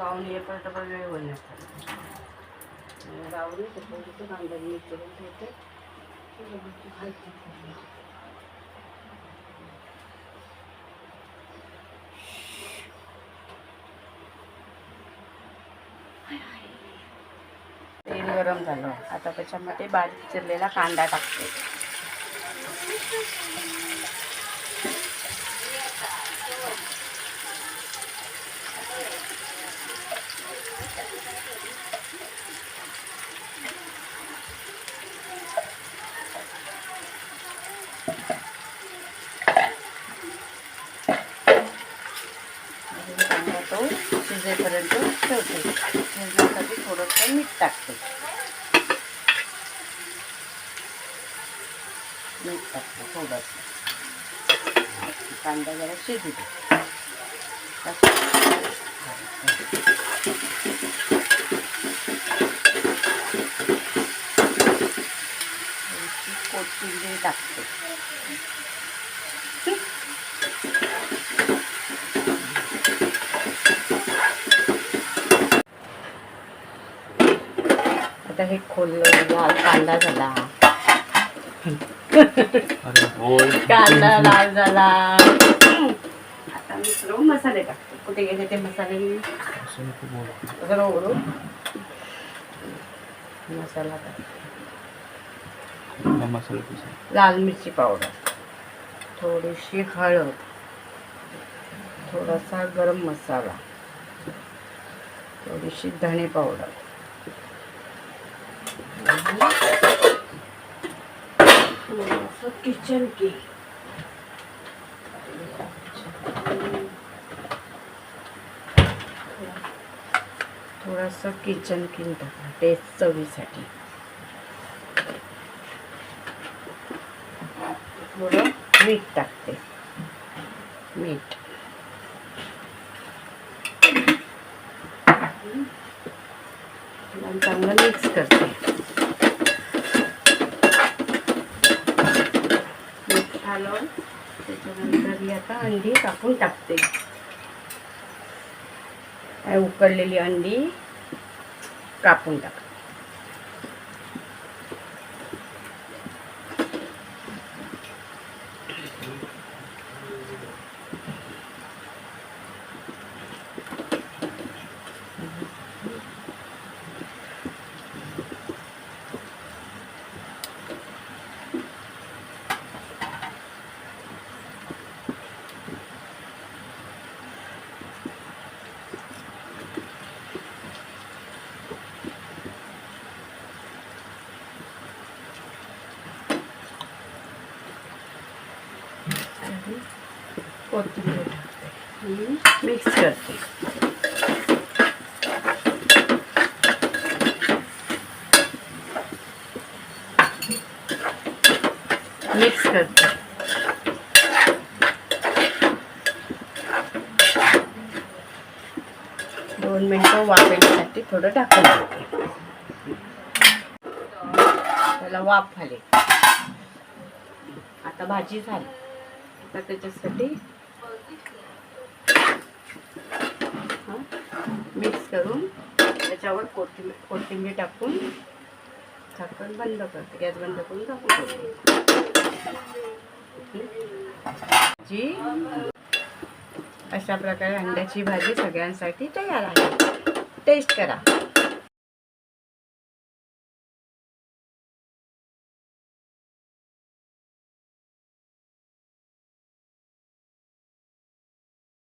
पाहून येपर्यंत पण वेळ होईल राहून तिथे कांदा मी करून ठेवते तेल गरम झालं. आता त्याच्यामध्ये बारीक चिरलेला कांदा टाकते. कांदा तो शिजेपर्यंत ठेवते. शिजण्यासाठी थोडंसं मीठ टाकते. मीठ टाकते थोडंसं. कांदा जरा शिजू दे. कोथिंबीर टाकते. आता हे खोललं लाल कांदा झाला. अरे बोल कांदा लाल झाला. आता मी सर्व मसाले टाकते. कुठे गेले ते मसाले ओढू मसाला टाक. हा मसाला पिसा लाल मिरची पावडर. थोडीशी हळद. थोडासा गरम मसाला. थोडीशी धणे पावडर थोडंसं किचन की थोडासा किचन किंग टाका टेस्ट चवीसाठी. थोडं मीठ टाकते. मीठ. चांगलं मिक्स करते. घालून. त्याच्यानंतर मी आता अंडी टाकून टाकते. उकडलेली अंडी कापून टाकते. आणि कोथिंबीर मिक्स करते. मिक्स करते दोन मिनटं वाफेसाठी थोडं टाकून देते. त्याला वाफ झाली आता भाजी झाली. आता त्याच्यासाठी मिक्स करून त्याच्यावर कोथिंबीर कोथिंबीर टाकून झाकण बंद करते गॅस बंद करून झाकून जी अशा प्रकारे अंड्याची भाजी सगळ्यांसाठी तयार आहे. टेस्ट करा.